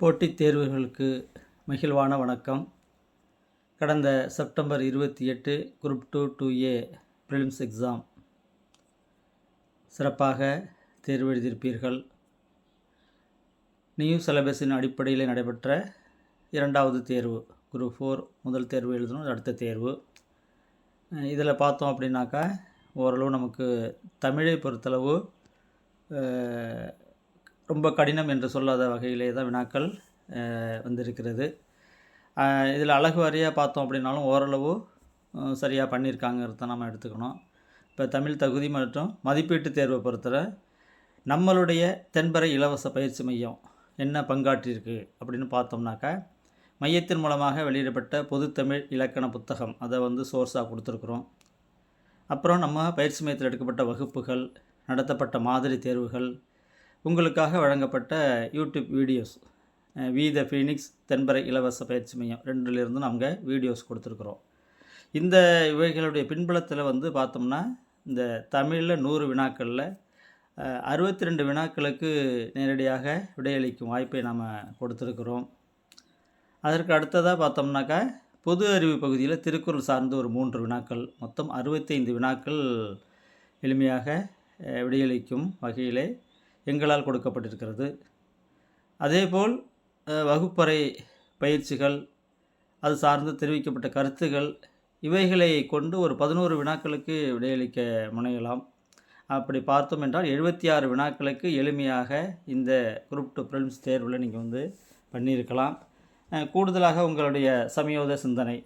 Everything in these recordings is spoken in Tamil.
போட்டித் தேர்வுகளுக்கு மகிழ்வான வணக்கம். கடந்த செப்டம்பர் இருபத்தி எட்டு group two two A prelims exam. சிறப்பாக தேர்வு எழுதியிருப்பீர்கள். நியூ சிலபஸின் அடிப்படையில் நடைபெற்ற இரண்டாவது தேர்வு குரூப் ஃபோர் முதல் தேர்வு எழுதணும் அடுத்த தேர்வு. இதில் பார்த்தோம் அப்படின்னாக்கா ஓரளவு நமக்கு தமிழை பொறுத்தளவு ரொம்ப கடினம் என்று சொல்லாத வகையிலே தான் வினாக்கள் வந்திருக்கிறது. இதில் அழகு வாரியாக பார்த்தோம் அப்படின்னாலும் ஓரளவு சரியாக பண்ணியிருக்காங்கிறத நம்ம எடுத்துக்கணும். இப்போ தமிழ் தகுதி மற்றும் மதிப்பீட்டு தேர்வை பொறுத்தவரை நம்மளுடைய தென்பறை இலவச பயிற்சி மையம் என்ன பங்காற்றியிருக்கு அப்படின்னு பார்த்தோம்னாக்கா மையத்தின் மூலமாக வெளியிடப்பட்ட பொதுத்தமிழ் இலக்கண புத்தகம் அதை வந்து சோர்ஸாக கொடுத்துருக்குறோம். அப்புறம் நம்ம பயிற்சி மையத்தில் எடுக்கப்பட்ட வகுப்புகள் நடத்தப்பட்ட மாதிரி தேர்வுகள் உங்களுக்காக வழங்கப்பட்ட YouTube videos we the phoenix Thenparai இலவச பயிற்சி மையம் ரெண்டுலேருந்து நாங்கள் வீடியோஸ் கொடுத்துருக்குறோம். இந்த இவைகளுடைய பின்புலத்தில் வந்து பார்த்தோம்னா இந்த தமிழில் நூறு வினாக்களில் அறுபத்தி ரெண்டு வினாக்களுக்கு நேரடியாக விடையளிக்கும் வாய்ப்பை நாம் கொடுத்துருக்குறோம். அதற்கு அடுத்ததாக பார்த்தோம்னாக்கா பொது அறிவு பகுதியில் திருக்குறள் சார்ந்த ஒரு மூன்று வினாக்கள் மொத்தம் அறுபத்தைந்து வினாக்கள் எளிமையாக விடையளிக்கும் வகையிலே எங்களால் கொடுக்கப்பட்டிருக்கிறது. அதேபோல் வகுப்பறை பயிற்சிகள் அது சார்ந்து தெரிவிக்கப்பட்ட கருத்துகள் இவைகளை கொண்டு ஒரு பதினோரு வினாக்களுக்கு விடையளிக்க முனையலாம். அப்படி பார்த்தோம் என்றால் எழுபத்தி ஆறு வினாக்களுக்கு எளிமையாக இந்த குரூப் டூ ப்ரிலிம்ஸ் தேர்வில் நீங்கள் வந்து பண்ணியிருக்கலாம். கூடுதலாக உங்களுடைய சமயோத சிந்தனை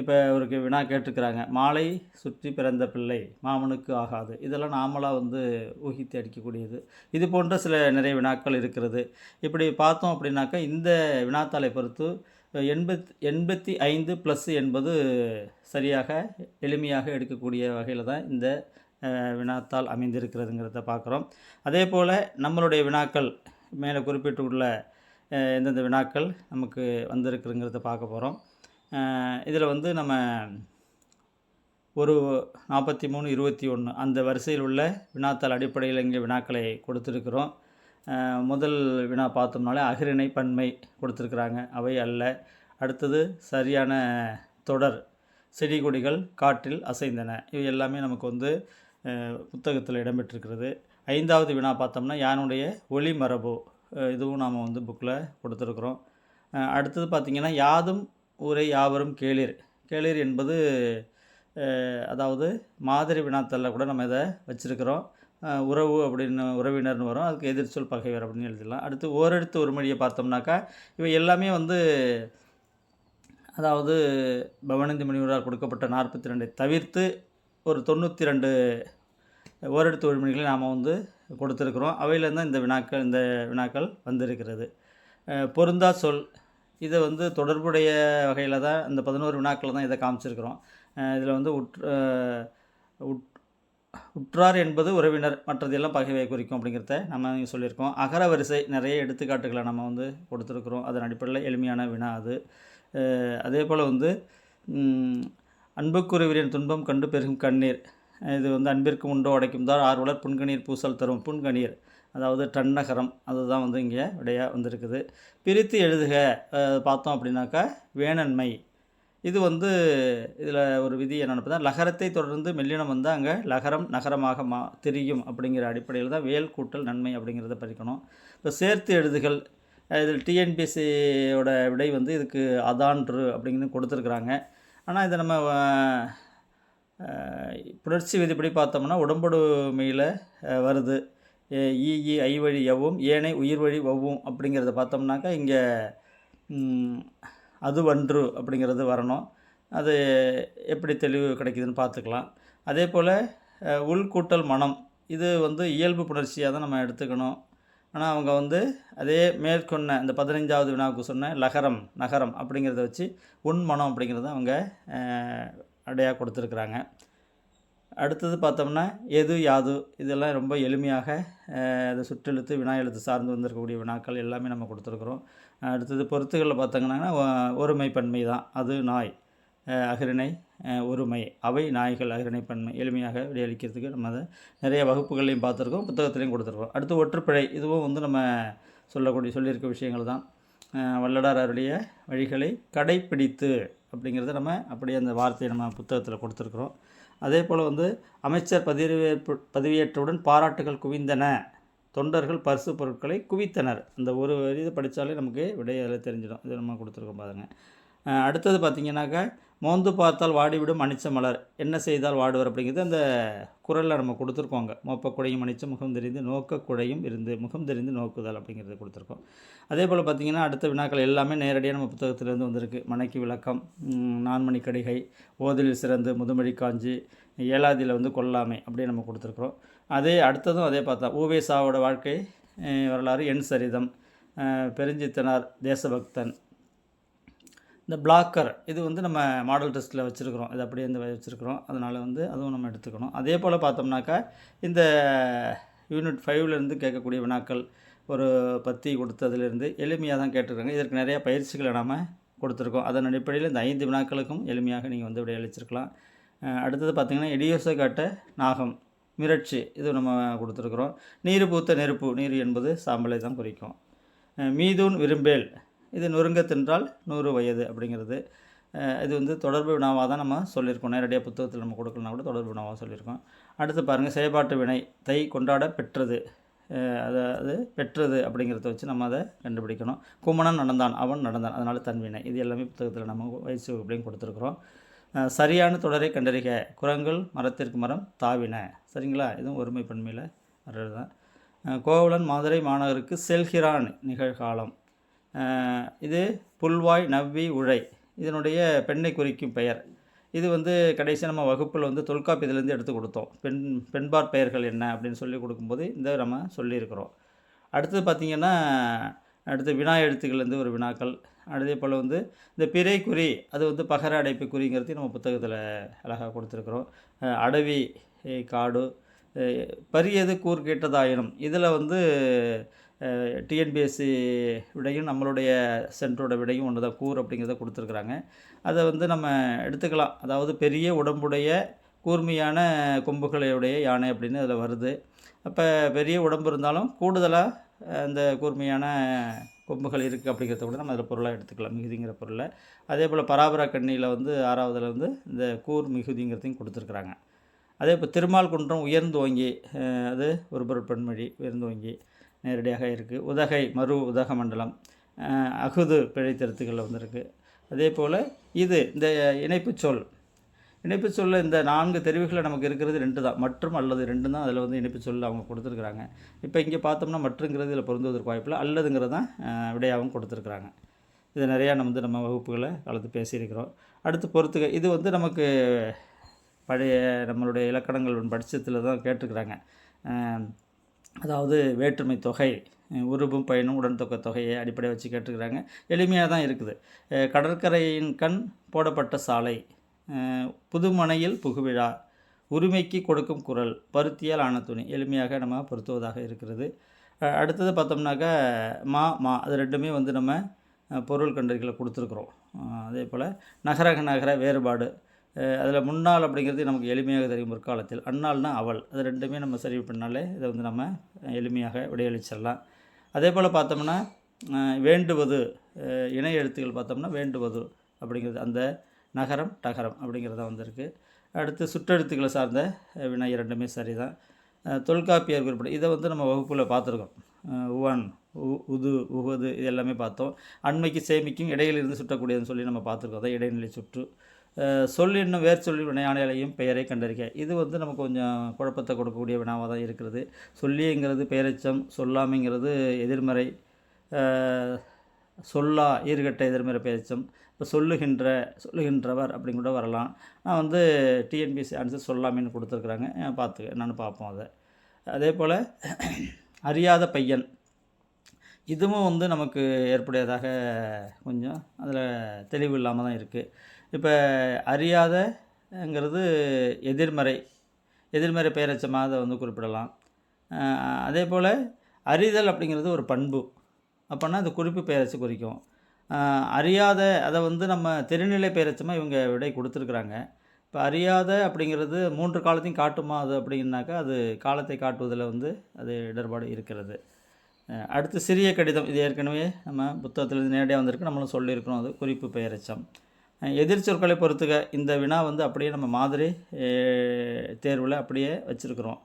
இப்போ ஒரு வினா கேட்டிருக்கிறாங்க. மாலை சுற்றி பிறந்த பிள்ளை மாமனுக்கு ஆகாது. இதெல்லாம் நாமளாக வந்து ஊகித்து அடிக்கக்கூடியது. இது போன்ற சில நிறைய வினாக்கள் இருக்கிறது. இப்படி பார்த்தோம் அப்படின்னாக்கா இந்த வினாத்தாளை பொறுத்து எண்பத் எண்பத்தி ஐந்து ப்ளஸ் என்பது சரியாக எளிமையாக எடுக்கக்கூடிய வகையில் தான் இந்த வினாத்தால் அமைந்திருக்கிறதுங்கிறத பார்க்குறோம். அதே போல் நம்மளுடைய வினாக்கள் மேலே குறிப்பிட்டுள்ள எந்தெந்த வினாக்கள் நமக்கு வந்திருக்குங்கிறத பார்க்க போகிறோம் இதில் வந்து நம்ம ஒரு நாற்பத்தி மூணு இருபத்தி ஒன்று அந்த வரிசையில் உள்ள வினாத்தாள் அடிப்படையில் இங்கே வினாக்களை கொடுத்துருக்குறோம். முதல் வினா பார்த்தோம்னாலே அகிரிணை பன்மை கொடுத்துருக்குறாங்க. அவை அல்ல. அடுத்தது சரியான தொடர் செடி கொடிகள் காற்றில் அசைந்தன. இவை எல்லாமே நமக்கு வந்து புத்தகத்தில் இடம்பெற்றிருக்கிறது. ஐந்தாவது வினா பார்த்தோம்னா யானுடைய ஒளி மரபு இதுவும் நாம் வந்து புக்கில் கொடுத்துருக்குறோம். அடுத்தது பார்த்திங்கன்னா யாதும் ஊரை யாவரும் கேளிர். கேளிர் என்பது அதாவது மாதிரி வினாத்தலில் கூட நம்ம இதை வச்சுருக்கிறோம். உறவு அப்படின்னு உறவினர்னு வரும். அதுக்கு எதிர்ச்சொல் பகைவர் அப்படின்னு எழுதிடலாம். அடுத்து ஓரெழுத்து ஒரு மொழியை பார்த்தோம்னாக்கா இவை எல்லாமே வந்து அதாவது பவனந்தி முனிவரால் கொடுக்கப்பட்ட நாற்பத்தி ரெண்டை தவிர்த்து ஒரு தொண்ணூற்றி ரெண்டு ஓரெழுத்து ஒருமொழிகளை நாம் வந்து கொடுத்துருக்குறோம். அவையிலேருந்து இந்த வினாக்கள் இந்த வினாக்கள் வந்திருக்கிறது. பொருந்தா சொல் இதை வந்து தொடர்புடைய வகையில் தான் இந்த பதினோரு வினாக்கள் தான் இதை காமிச்சிருக்கிறோம். இதில் வந்து உட் உட் உற்றார் என்பது உறவினர் மற்றதெல்லாம் பகைவை குறிக்கும் அப்படிங்கிறத நம்ம சொல்லியிருக்கோம். அகர வரிசை நிறைய எடுத்துக்காட்டுகளை நம்ம வந்து கொடுத்துருக்குறோம். அதன் அடிப்படையில் எளிமையான வினா அது. அதே போல் வந்து ம், துன்பம் கண்டு பெருகும் கண்ணீர். இது வந்து அன்பிற்கு உண்டோ அடைக்கும் தான் ஆர்வலர் புன்கணீர் பூசல் தரும் புன்கணீர். அதாவது டன்னகரம் அதுதான் வந்து இங்கே விடையாக வந்திருக்குது. பிரித்து எழுதுக பார்த்தோம் அப்படின்னாக்கா வேணன்மை. இது வந்து இதில் ஒரு விதி என்னென்னு பார்த்தா லகரத்தை தொடர்ந்து மெல்லினம் வந்து அங்கே லகரம் நகரமாக மா தெரியும் அப்படிங்கிற அடிப்படையில் தான் வேல் கூட்டல் நன்மை அப்படிங்கிறத படிக்கணும் இப்போ சேர்த்து எழுதுகள் இதில் டிஎன்பிஎஸ்சியோட விடை வந்து இதுக்கு அதான்று அப்படிங்கிறது கொடுத்துருக்குறாங்க. ஆனால் இதை நம்ம புணர்ச்சி விதிப்படி பார்த்தோம்னா உடம்படுமையில் வருது. இஇ ஐ வழி எவ்வும் ஏனை உயிர் வழி ஒவ்வும் அப்படிங்கிறத பார்த்தோம்னாக்கா இங்கே அது வன்று அப்படிங்கிறது வரணும். அது எப்படி தெளிவு கிடைக்குதுன்னு பார்த்துக்கலாம். அதே போல் உள்கூட்டல் மனம் இது வந்து இயல்பு புணர்ச்சியாக தான் நம்ம எடுத்துக்கணும். ஆனால் அவங்க வந்து அதே மேற்கொண்ட இந்த பதினஞ்சாவது வினாவுக்கு சொன்ன லகரம் நகரம் அப்படிங்கிறத வச்சு உன் மனம் அப்படிங்கிறத அவங்க அடையாக கொடுத்துருக்குறாங்க. அடுத்தது பார்த்தோம்னா எது யாது இதெல்லாம் ரொம்ப எளிமையாக அதை அது சுற்றெழுத்து வினா எழுத்து சார்ந்து வந்திருக்கக்கூடிய வினாக்கள் எல்லாமே நம்ம கொடுத்துருக்குறோம். அடுத்தது பொறுத்துகளில் பார்த்தோங்கன்னா ஒருமை பன்மை தான். அது நாய் அகிரணை அகிரிணை ஒருமை. அவை நாய்கள் அகிரிணை பன்மை எளிமையாக விடையளிக்கிறதுக்கு நம்ம அதை நிறைய வகுப்புகள்லையும் பார்த்துருக்கோம் புத்தகத்துலையும் கொடுத்துருக்கோம். அடுத்து ஒற்றுப்பிழை இதுவும் வந்து நம்ம சொல்லக்கூடிய சொல்லியிருக்க விஷயங்கள் தான். வல்லடாரருடைய வழிகளை கடைப்பிடித்து அப்படிங்கிறத நம்ம அப்படியே அந்த வார்த்தையை நம்ம புத்தகத்தில் கொடுத்துருக்குறோம். அதே போல் வந்து அமைச்சர் பதவியேற்பு பதவியேற்றவுடன் பாராட்டுகள் குவிந்தன. தொண்டர்கள் பரிசு பொருட்களை குவித்தனர். அந்த ஒரு வரி இதை படித்தாலே நமக்கு விடை அதில் தெரிஞ்சிடும். இது நம்ம கொடுத்துருக்கோம் பாருங்கள் அடுத்தது பார்த்திங்கனாக்கா மோந்து பார்த்தால் வாடிவிடும் மணிச்ச மலர். என்ன செய்தால் வாடுவர் அப்படிங்கிறது அந்த குரலில் நம்ம கொடுத்துருக்கோங்க மோப்ப குடையும் மணிச்ச முகம் தெரிந்து நோக்க குடையும் இருந்து முகம் தெரிந்து நோக்குதல் அப்படிங்கிறது கொடுத்துருக்கோம். அதே போல் பார்த்திங்கன்னா அடுத்த வினாக்கள் எல்லாமே நேரடியாக நம்ம புத்தகத்திலேருந்து வந்திருக்கு. மனைக்கு விளக்கம் நான்மணி கடிகை ஓதலில் சிறந்து முதுமொழி காஞ்சி ஏழாதியில் வந்து கொல்லாமை அப்படியே நம்ம கொடுத்துருக்குறோம். அதே அடுத்ததும் அதே பார்த்தா ஊவேசாவோட வாழ்க்கை வரலாறு எண் சரிதம் பெருஞ்சித்தனார் தேசபக்தன் இந்த பிளாக்கர் இது வந்து நம்ம மாடல் டெஸ்ட்டில் வச்சுருக்கிறோம். இது அப்படியே இந்த வச்சுருக்கிறோம். அதனால் வந்து அதுவும் நம்ம எடுத்துக்கணும். அதே போல் பார்த்தோம்னாக்கா இந்த யூனிட் ஃபைவ்லேருந்து கேட்கக்கூடிய வினாக்கள் ஒரு பத்தி கொடுத்ததுலேருந்து எளிமையாக தான் கேட்டிருக்காங்க. இதற்கு நிறையா பயிற்சிகளை நாம் கொடுத்துருக்கோம். அதன் அடிப்படையில் இந்த ஐந்து வினாக்களுக்கும் எளிமையாக நீங்கள் வந்து விடையளிச்சிருக்கலாம் அடுத்தது பார்த்திங்கன்னா இடியோசை காட்ட நாகம் மிரட்சி இது நம்ம கொடுத்துருக்குறோம். நீர் பூத்த நெருப்பு நீர் என்பது சாம்பலை தான் குறிக்கும். மீதூன் விரும்பேல் இது நொறுங்க தின்றால் நூறு வயது அப்படிங்கிறது. இது வந்து தொடர்பு வினாவாக தான் நம்ம சொல்லியிருக்கோம். நேரடியாக புத்தகத்தில் நம்ம கொடுக்கலாம் கூட தொடர்பு வினாவாக சொல்லியிருக்கோம். அடுத்து பாருங்கள் செயல்பாட்டு வினை தை கொண்டாட பெற்றது. அதாவது பெற்றது அப்படிங்கிறத வச்சு நம்ம அதை கண்டுபிடிக்கணும். குமணன் நடந்தான் அவன் நடந்தான் அதனால் தன்வினை இது எல்லாமே புத்தகத்தில் நம்ம வயசு அப்படின்னு கொடுத்துருக்குறோம். சரியான தொடரை கண்டறிக. குரங்கள் மரத்திற்கு மரம் தாவின. சரிங்களா? இதுவும் ஒருமை பன்மையில் வர்றது தான் கோவலன் மதுரை மாநகருக்கு செல்கிறான் நிகழ்காலம். இது புல்வாய் நவ்வி உழை. இதனுடைய பெண்ணை குறிக்கும் பெயர். இது வந்து கடைசி நம்ம வகுப்பில் வந்து தொல்காப்பியதுலேருந்து எடுத்து கொடுத்தோம். பெண் பெண்பார் பெயர்கள் என்ன அப்படின்னு சொல்லி கொடுக்கும்போது இந்த நம்ம சொல்லியிருக்கிறோம். அடுத்தது பார்த்திங்கன்னா அடுத்து வினா எழுத்துக்கள்லேருந்து ஒரு வினாக்கள். அதே போல் வந்து இந்த பிறை குறி அது வந்து பகர அடைப்பு குறிங்கிறது நம்ம புத்தகத்தில் அழகாக கொடுத்துருக்குறோம். அடவி காடு பரியது கூர் கேட்டதாயினும் இதில் வந்து டிஎன்பிஎஸ்சி விடையும் நம்மளுடைய சென்டரோட விடையும் ஒன்று தான் கூர் அப்படிங்கிறத கொடுத்துருக்குறாங்க. அதை வந்து நம்ம எடுத்துக்கலாம். அதாவது பெரிய உடம்புடைய கூர்மையான கொம்புகளையுடைய யானை அப்படின்னு அதில் வருது. அப்போ பெரிய உடம்பு இருந்தாலும் கூடுதலாக அந்த கூர்மையான கொம்புகள் இருக்குது அப்படிங்கிறத கூட நம்ம அதில் பொருளாக எடுத்துக்கலாம். மிகுதிங்கிற பொருளை. அதே போல் பராபரா கண்ணியில் வந்து ஆறாவதில் வந்து இந்த கூர் மிகுதிங்கிறதையும் கொடுத்துருக்குறாங்க. அதே இப்போ திருமால் குன்றம் உயர்ந்தோங்கி அது ஒரு பொருட்பன்மொழி உயர்ந்தோங்கி நேரடியாக இருக்குது உதகை மறு உதக மண்டலம் அகுது பிழைத்திருத்துக்களில் வந்திருக்கு. அதே போல் இது இந்த இணைப்புச் சொல். இணைப்பு சொல்ல இந்த நான்கு தெரிவுகளில் நமக்கு இருக்கிறது ரெண்டு தான். மற்றும் அல்லது ரெண்டு தான் அதில் வந்து இணைப்பு சொல் அவங்க கொடுத்துருக்குறாங்க. இப்போ இங்கே பார்த்தோம்னா மற்றுங்கிறது இதில் பொருந்துவதற்கு வாய்ப்பில்லை அல்லதுங்கிறது தான் விடையாகவும் கொடுத்துருக்குறாங்க. இது நிறையா நம்ம வந்து நம்ம வகுப்புகளை கலந்து பேசியிருக்கிறோம். அடுத்து பொறுத்துக. இது வந்து நமக்கு பழைய நம்மளுடைய இலக்கணங்கள் படிச்சத்தில் தான் கேட்டிருக்கிறாங்க. அதாவது வேற்றுமை தொகை உருபும் பயனும் உடன்தொகை தொகையை அடிப்படையாக வச்சு கேட்டுக்கிறாங்க எளிமையாக தான் இருக்குது. கடற்கரையின் கண் போடப்பட்ட சாலை புதுமனையில் புகுவிழா உரிமைக்கு கொடுக்கும் குரல் பருத்தியால் ஆன துணி எளிமையாக நம்ம பொருத்துவதாக இருக்கிறது. அடுத்தது பார்த்தோம்னாக்கா மா மா அது ரெண்டுமே வந்து நம்ம பொருள் கண்டறிகளை கொடுத்துருக்குறோம். அதே போல் நகரக நகர வேறுபாடு அதில் முன்னாள் அப்படிங்கிறது நமக்கு எளிமையாக தெரியும் முற்காலத்தில். அன்னாள்னா அவள். அது ரெண்டுமே நம்ம சரி பண்ணாலே இதை வந்து நம்ம எளிமையாக விடையளிச்சிடலாம். அதே போல் பார்த்தோம்னா வேண்டுவது இணைய இணை எழுத்துக்கள் பார்த்தோம்னா வேண்டுவது அப்படிங்கிறது அந்த நகரம் டகரம் அப்படிங்கிறத வந்திருக்கு. அடுத்து சுற்றெழுத்துக்களை சார்ந்த வினை இரண்டுமே சரி தான் தொல்காப்பியர் குறிப்பிட இதை வந்து நம்ம வகுப்பில் பார்த்துருக்கோம். உவன் உ உது உகது இது எல்லாமே பார்த்தோம். அண்மைக்கு சேமிக்கும் இடையிலிருந்து சுட்டக்கூடியதுன்னு சொல்லி நம்ம பார்த்துருக்கோம். அதான் இடைநிலை சுற்று. சொல் என்னும் வேர் சொல்லி வினையாளையும் பெயரை கண்டறிக இது வந்து நமக்கு கொஞ்சம் குழப்பத்தை கொடுக்கக்கூடிய வினாவாக தான் இருக்கிறது. சொல்லிங்கிறது பெயரச்சம் சொல்லாமைங்கிறது எதிர்மறை சொல்லா ஈர்கட்ட எதிர்மறை பெயரச்சம் இப்போ சொல்லுகின்ற சொல்லுகின்றவர் அப்படின்னு கூட வரலாம். நான் வந்து டிஎன்பிஎஸ்சி ஆன்சர் சொல்லாமின்னு கொடுத்துருக்குறாங்க. பார்த்து பார்த்துக்க பார்ப்போம் அதை. அதே போல் அறியாத பையன். இதுவும் வந்து நமக்கு ஏற்புடையதாக கொஞ்சம் அதில் தெளிவு இல்லாமல் தான் இருக்குது இப்போ அறியாதங்கிறது எதிர்மறை எதிர்மறை பெயரச்சமாக அதை வந்து குறிப்பிடலாம். அதே போல் அறிதல் அப்படிங்கிறது ஒரு பண்பு. அப்போனா அது குறிப்பு பெயரச்சு குறிக்கும். அறியாத அதை வந்து நம்ம திருநிலை பெயரச்சமாக இவங்க விடை கொடுத்துருக்குறாங்க. இப்போ அறியாத அப்படிங்கிறது மூன்று காலத்தையும் காட்டுமா அது அப்படின்னாக்கா அது காலத்தை காட்டுவதில் வந்து அது இடர்பாடு இருக்கிறது. அடுத்து சிறிய கடிதம். இது ஏற்கனவே நம்ம புத்தகத்தில் நேரடியாக வந்திருக்கு. நம்மளும் சொல்லியிருக்கிறோம் அது குறிப்பு பெயரச்சம் எதிர் எதிர்ச்சொற்களை பொறுத்துக இந்த வினா வந்து அப்படியே நம்ம மாதிரி தேர்வில் அப்படியே வச்சுருக்குறோம்.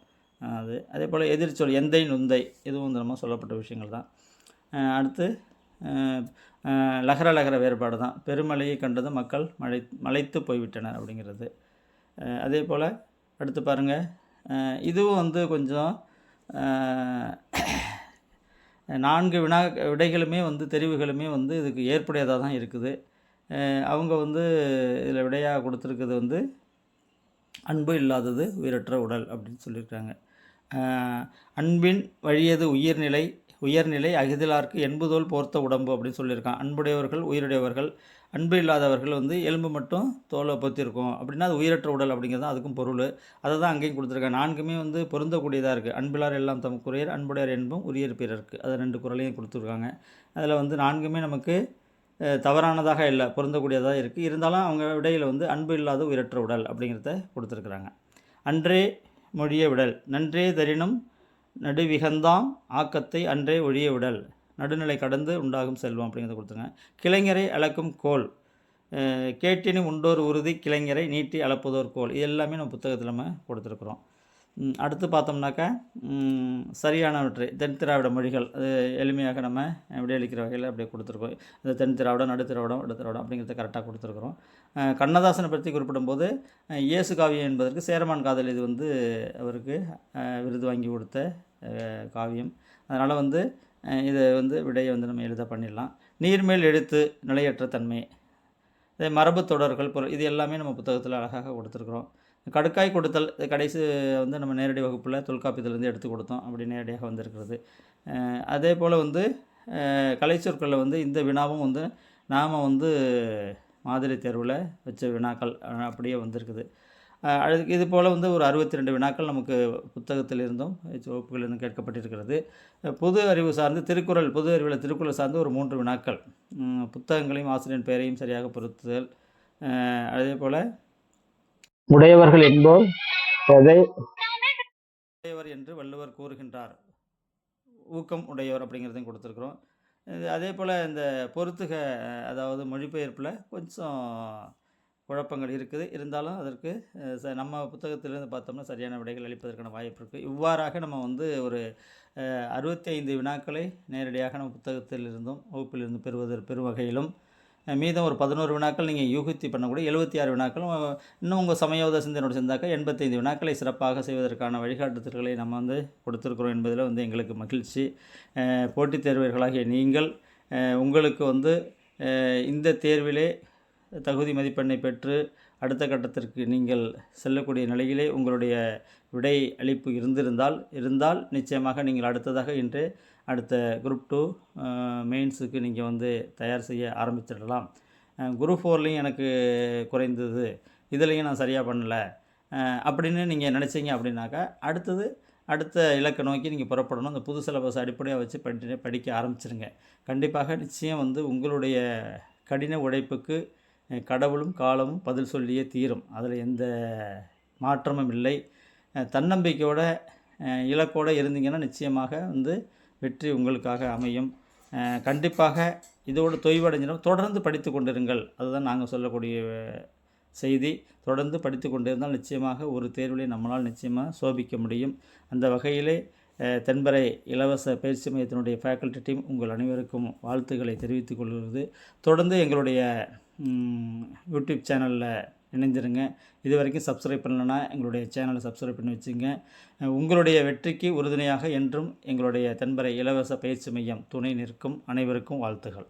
அது அதே போல் எதிர்ச்சொல் எந்தை நுந்தை இதுவும் வந்து நம்ம சொல்லப்பட்ட விஷயங்கள் தான். அடுத்து லகர லகர வேறுபாடு தான். பெருமழையை கண்டது மக்கள் மழை மலைத்து போய்விட்டனர் அப்படிங்கிறது. அதே போல் அடுத்து பாருங்கள் இதுவும் வந்து கொஞ்சம் நான்கு வினா விடைகளுமே வந்து தெரிவுகளுமே வந்து இதுக்கு ஏற்புடையதாக தான் இருக்குது. அவங்க வந்து இதில் விடையாக கொடுத்துருக்குது வந்து அன்பு இல்லாதது உயிரற்ற உடல் அப்படின்னு சொல்லியிருக்காங்க. அன்பின் வழியது உயிர்நிலை உயர்நிலை அகிதிலார்க்கு எண்புதோல் போர்த்த உடம்பு அப்படின்னு சொல்லியிருக்கான் அன்புடையவர்கள் உயிருடையவர்கள் அன்பு இல்லாதவர்கள் வந்து எலும்பு மட்டும் தோலை பொத்திருக்கும் அப்படின்னா அது உயிரற்ற உடல் அப்படிங்கிறது தான் அதுக்கும் பொருள். அதை தான் அங்கேயும் கொடுத்துருக்காங்க. நான்குமே வந்து பொருந்தக்கூடியதாக இருக்குது அன்பிலார் எல்லாம் தமக்குரியர் அன்புடையர் என்பும் உரியர் பிறருக்கு. அது ரெண்டு குரலையும் கொடுத்துருக்காங்க. அதில் வந்து நான்குமே நமக்கு தவறானதாக இல்லை பொருந்தக்கூடியதாக இருக்குது இருந்தாலும் அவங்க விடையில் வந்து அன்பு இல்லாத உயிரற்ற உடல் அப்படிங்கிறத கொடுத்துருக்குறாங்க. அன்றே மொழிய விடல் நன்றே தரினும் நடுவிகந்தாம் ஆக்கத்தை அன்றே ஒழிய விடல் நடுநிலை கடந்து உண்டாகும் செல்வம் அப்படிங்கிறத கொடுத்துருங்க கிளைஞரை அளக்கும் கோல் கேட்டினு உண்டோர் உறுதி கிளைஞரை நீட்டி அளப்பதோர் கோல் இது எல்லாமே நம்ம புத்தகத்தில் நம்ம கொடுத்துருக்குறோம். அடுத்து பார்த்தோம்னாக்கா சரியானவற்றை தென் திராவிட மொழிகள் அது எளிமையாக நம்ம விடையளிக்கிற வகையில் அப்படியே கொடுத்துருக்கோம். இந்த தென் திராவிடம் நடு திராவிடம் வட திராவிடம் அப்படிங்கிறத கரெக்டாக கொடுத்துருக்குறோம். கண்ணதாசனை பற்றி குறிப்பிடும்போது இயேசு காவியம் என்பதற்கு சேரமான் காதல் இது வந்து அவருக்கு விருது வாங்கி கொடுத்த காவியம். அதனால் வந்து இதை வந்து விடையை வந்து நம்ம எழுத பண்ணிடலாம். நீர்மேல் எழுத்து நிலையற்ற தன்மை. இதே மரபு தொடர்கள் பொருள் இது எல்லாமே நம்ம புத்தகத்தில் அழகாக கொடுத்துருக்குறோம். கடுக்காய் கொடுத்தல் கடைசி வந்து நம்ம நேரடி வகுப்பில் தொல்காப்பியத்துலேருந்து எடுத்து கொடுத்தோம் அப்படி நேரடியாக வந்திருக்கிறது. அதே போல் வந்து கலை கலைச்சொற்களில் வந்து இந்த வினாவும் வந்து நாம் வந்து மாதிரி தேர்வில் வச்ச வினாக்கள் அப்படியே வந்திருக்குது. அஹ் அதுக்கு இது போல் வந்து ஒரு அறுபத்தி ரெண்டு வினாக்கள் நமக்கு புத்தகத்திலிருந்தும் வகுப்புகளிலிருந்தும் கேட்கப்பட்டிருக்கிறது. பொது அறிவு சார்ந்து திருக்குறள் பொது அறிவில் திருக்குறள் சார்ந்து ஒரு மூன்று வினாக்கள். புத்தகங்களையும் ஆசிரியர் பெயரையும் சரியாக பொருத்துதல். அதே போல் உடையவர்கள் என்போர் எதை? உடையவர் என்று வள்ளுவர் கூறுகின்றார். ஊக்கம் உடையவர் அப்படிங்கிறதையும் கொடுத்துருக்குறோம். அதே போல் இந்த பொறுத்துக அதாவது மொழிபெயர்ப்பில் கொஞ்சம் குழப்பங்கள் இருக்குது. இருந்தாலும் அதற்கு ச- நம்ம புத்தகத்திலிருந்து பார்த்தோம்னா சரியான விடைகள் அளிப்பதற்கான வாய்ப்பு இருக்குது இவ்வாறாக நம்ம வந்து ஒரு அறுபத்தி ஐந்து வினாக்களை நேரடியாக நம்ம புத்தகத்திலிருந்தும் வகுப்பிலிருந்து பெறுவதற்கு பெறும் வகையிலும் மீதம் ஒரு பதினோரு வினாக்கள் நீங்கள் யூகித்தி பண்ணக்கூடிய எழுபத்தி ஆறு வினாக்களும் இன்னும் உங்கள் சமயோத சிந்தனோடு சேர்ந்தாக்க எண்பத்தைந்து வினாக்களை சிறப்பாக செய்வதற்கான வழிகாட்டுதல்களை நம்ம வந்து கொடுத்துருக்குறோம் என்பதில் வந்து எங்களுக்கு மகிழ்ச்சி. போட்டித் தேர்வர்களாகிய நீங்கள் உங்களுக்கு வந்து இந்த தேர்விலே தகுதி மதிப்பெண்ணை பெற்று அடுத்த கட்டத்திற்கு நீங்கள் செல்லக்கூடிய நிலையிலே உங்களுடைய விடை அளிப்பு இருந்திருந்தால் இருந்தால் நிச்சயமாக நீங்கள் அடுத்ததாக இன்று அடுத்த குரூப் டூ மெயின்ஸுக்கு நீங்கள் வந்து தயார் செய்ய ஆரம்பிச்சிடலாம். குரூப் ஃபோர்லேயும் எனக்கு குறைந்தது. இதுலேயும் நான் சரியாக பண்ணலை. அப்படின்னு நீங்கள் நினச்சிங்க அப்படின்னாக்கா அடுத்தது அடுத்த இலக்கை நோக்கி நீங்கள் புறப்படணும். அந்த புது சிலபஸ் அடிப்படையாக வச்சு படி படிக்க ஆரம்பிச்சிருங்க. கண்டிப்பாக நிச்சயம் வந்து உங்களுடைய கடின உழைப்புக்கு கடவுளும் காலமும் பதில் சொல்லியே தீரும். அதில் எந்த மாற்றமும் இல்லை. தன்னம்பிக்கையோட இலக்கோடு இருந்தீங்கன்னா நிச்சயமாக வந்து வெற்றி உங்களுக்காக அமையும். கண்டிப்பாக இதோடு தொய்வடைஞ்சிடும். தொடர்ந்து படித்து கொண்டிருங்கள். அதுதான் நாங்கள் சொல்லக்கூடிய செய்தி. தொடர்ந்து படித்து கொண்டிருந்தால் நிச்சயமாக ஒரு தேர்விலே நம்மளால் நிச்சயமாக சோபிக்க முடியும். அந்த வகையிலே தென்பரை இலவச பயிற்சி மையத்தினுடைய ஃபேக்கல்டி டீம் உங்கள் அனைவருக்கும் வாழ்த்துக்களை தெரிவித்துக் கொள்கிறது. தொடர்ந்து எங்களுடைய யூடியூப் சேனலில் இணைஞ்சிருங்க இது வரைக்கும் சப்ஸ்கிரைப் பண்ணலைன்னா எங்களுடைய சேனலை சப்ஸ்கிரைப் பண்ணி வச்சுங்க. உங்களுடைய வெற்றிக்கு உறுதுணையாக என்றும் எங்களுடைய தென்பரை இலவச பயிற்சி மையம் துணை நிற்கும். அனைவருக்கும் வாழ்த்துகள்.